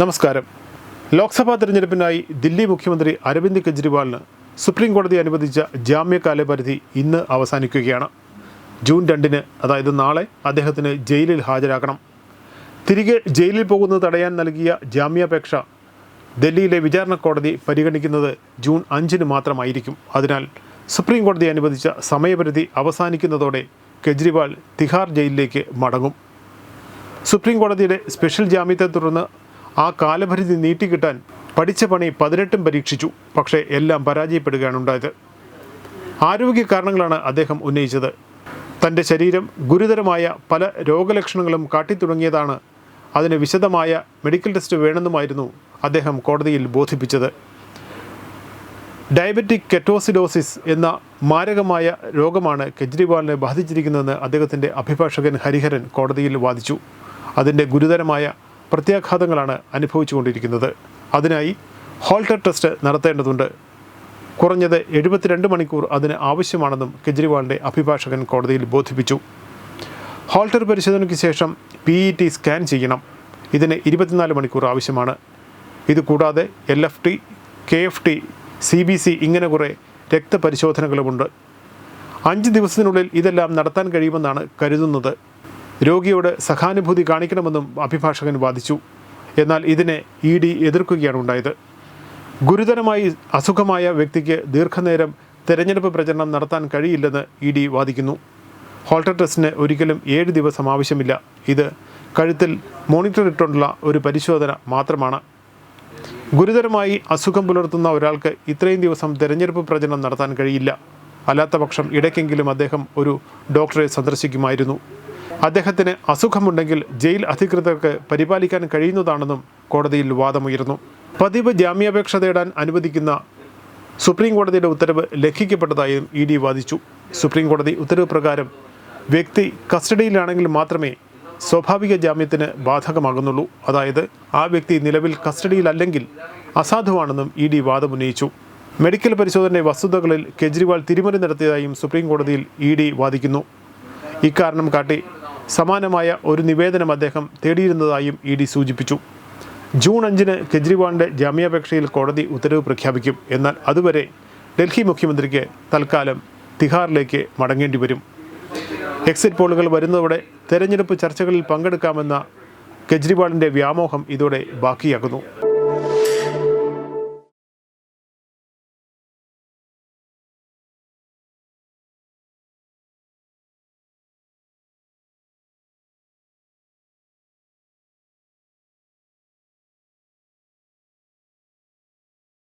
നമസ്കാരം. ലോക്സഭാ തെരഞ്ഞെടുപ്പിനായി ദില്ലി മുഖ്യമന്ത്രി അരവിന്ദ് കെജ്രിവാളിന് സുപ്രീം കോടതി അനുവദിച്ച ജാമ്യ കാലപരിധി ഇന്ന് അവസാനിക്കുകയാണ്. ജൂൺ രണ്ടിന് അതായത് നാളെ അദ്ദേഹത്തിന് ജയിലിൽ ഹാജരാക്കണം. തിരികെ ജയിലിൽ പോകുന്നത് തടയാൻ നൽകിയ ജാമ്യാപേക്ഷ ഡൽഹിയിലെ വിചാരണ കോടതി പരിഗണിക്കുന്നത് ജൂൺ അഞ്ചിന് മാത്രമായിരിക്കും. അതിനാൽ സുപ്രീം കോടതി അനുവദിച്ച സമയപരിധി അവസാനിക്കുന്നതോടെ കെജ്രിവാൾ തിഹാർ ജയിലിലേക്ക് മടങ്ങും. സുപ്രീം കോടതിയുടെ സ്പെഷ്യൽ ജാമ്യത്തെ തുടർന്ന് ആ കാലപരിധി നീട്ടിക്കിട്ടാൻ പഠിച്ച പണി പതിനെട്ടും പരീക്ഷിച്ചു. പക്ഷേ എല്ലാം പരാജയപ്പെടുകയാണ് ഉണ്ടായത്. ആരോഗ്യ കാരണങ്ങളാണ് അദ്ദേഹം ഉന്നയിച്ചത്. തന്റെ ശരീരം ഗുരുതരമായ പല രോഗലക്ഷണങ്ങളും കാട്ടിത്തുടങ്ങിയതാണ്. അതിന് വിശദമായ മെഡിക്കൽ ടെസ്റ്റ് വേണമെന്നുമായിരുന്നു അദ്ദേഹം കോടതിയിൽ ബോധിപ്പിച്ചത്. ഡയബറ്റിക് കെറ്റോസിഡോസിസ് എന്ന മാരകമായ രോഗമാണ് കെജ്രിവാളിനെ ബാധിച്ചിരിക്കുന്നതെന്ന് അദ്ദേഹത്തിന്റെ അഭിഭാഷകൻ ഹരിഹരൻ കോടതിയിൽ വാദിച്ചു. അതിന്റെ ഗുരുതരമായ പ്രത്യാഘാതങ്ങളാണ് അനുഭവിച്ചുകൊണ്ടിരിക്കുന്നത്. അതിനായി ഹോൾട്ടർ ടെസ്റ്റ് നടത്തേണ്ടതുണ്ട്. കുറഞ്ഞത് എഴുപത്തിരണ്ട് മണിക്കൂർ അതിന് ആവശ്യമാണെന്നും കെജ്രിവാളിന്റെ അഭിഭാഷകൻ കോടതിയിൽ ബോധിപ്പിച്ചു. ഹോൾട്ടർ പരിശോധനയ്ക്ക് ശേഷം പി ഇ ടി സ്കാൻ ചെയ്യണം. ഇതിന് ഇരുപത്തിനാല് മണിക്കൂർ ആവശ്യമാണ്. ഇത് കൂടാതെ L F T K F T C B C ഇങ്ങനെ കുറേ രക്തപരിശോധനകളുമുണ്ട്. അഞ്ച് ദിവസത്തിനുള്ളിൽ ഇതെല്ലാം നടത്താൻ കഴിയുമെന്നാണ് കരുതുന്നത്. രോഗിയോട് സഹാനുഭൂതി കാണിക്കണമെന്നും അഭിഭാഷകൻ വാദിച്ചു. എന്നാൽ ഇതിനെ ഇ ഡി എതിർക്കുകയാണ് ഉണ്ടായത്. ഗുരുതരമായി അസുഖമായ വ്യക്തിക്ക് ദീർഘനേരം തെരഞ്ഞെടുപ്പ് പ്രചരണം നടത്താൻ കഴിയില്ലെന്ന് ഇ ഡി വാദിക്കുന്നു. ഹോൾട്ടർ ടെസ്റ്റിന് ഒരിക്കലും ഏഴ് ദിവസം ആവശ്യമില്ല. ഇത് കഴുത്തിൽ മോണിറ്റർ ഇട്ടുള്ള ഒരു പരിശോധന മാത്രമാണ്. ഗുരുതരമായി അസുഖം പുലർത്തുന്ന ഒരാൾക്ക് ഇത്രയും ദിവസം തെരഞ്ഞെടുപ്പ് പ്രചരണം നടത്താൻ കഴിയില്ല. അല്ലാത്തപക്ഷം ഇടയ്ക്കെങ്കിലും അദ്ദേഹം ഒരു ഡോക്ടറെ സന്ദർശിക്കുമായിരുന്നു. അദ്ദേഹത്തിന് അസുഖമുണ്ടെങ്കിൽ ജയിൽ അധികൃതർക്ക് പരിപാലിക്കാൻ കഴിയുന്നതാണെന്നും കോടതിയിൽ വാദമുയർന്നു. പതിവ് ജാമ്യാപേക്ഷ തേടാൻ അനുവദിക്കുന്ന സുപ്രീം കോടതിയുടെ ഉത്തരവ് ലംഘിക്കപ്പെട്ടതായും ഇ ഡി വാദിച്ചു. സുപ്രീം കോടതി ഉത്തരവ് പ്രകാരം വ്യക്തി കസ്റ്റഡിയിലാണെങ്കിൽ മാത്രമേ സ്വാഭാവിക ജാമ്യത്തിന് ബാധകമാകുന്നുള്ളൂ. അതായത് ആ വ്യക്തി നിലവിൽ കസ്റ്റഡിയിലല്ലെങ്കിൽ അസാധുവാണെന്നും ഇ ഡി വാദമുന്നയിച്ചു. മെഡിക്കൽ പരിശോധനയുടെ വസ്തുതകളിൽ കെജ്രിവാൾ തിരിമറി നടത്തിയതായും സുപ്രീം കോടതിയിൽ ഇ ഡി വാദിക്കുന്നു. ഇക്കാരണം കാട്ടി സമാനമായ ഒരു നിവേദനം അദ്ദേഹം തേടിയിരുന്നതായും ഇ ഡി സൂചിപ്പിച്ചു. ജൂൺ അഞ്ചിന് കെജ്രിവാളിന്റെ ജാമ്യാപേക്ഷയിൽ കോടതി ഉത്തരവ് പ്രഖ്യാപിക്കും. എന്നാൽ അതുവരെ ഡൽഹി മുഖ്യമന്ത്രിക്ക് തൽക്കാലം തിഹാറിലേക്ക് മടങ്ങേണ്ടി വരും. എക്സിറ്റ് പോളുകൾ വരുന്നതോടെ തെരഞ്ഞെടുപ്പ് ചർച്ചകളിൽ പങ്കെടുക്കാമെന്ന കെജ്രിവാളിന്റെ വ്യാമോഹം ഇതോടെ ബാക്കിയാകുന്നു.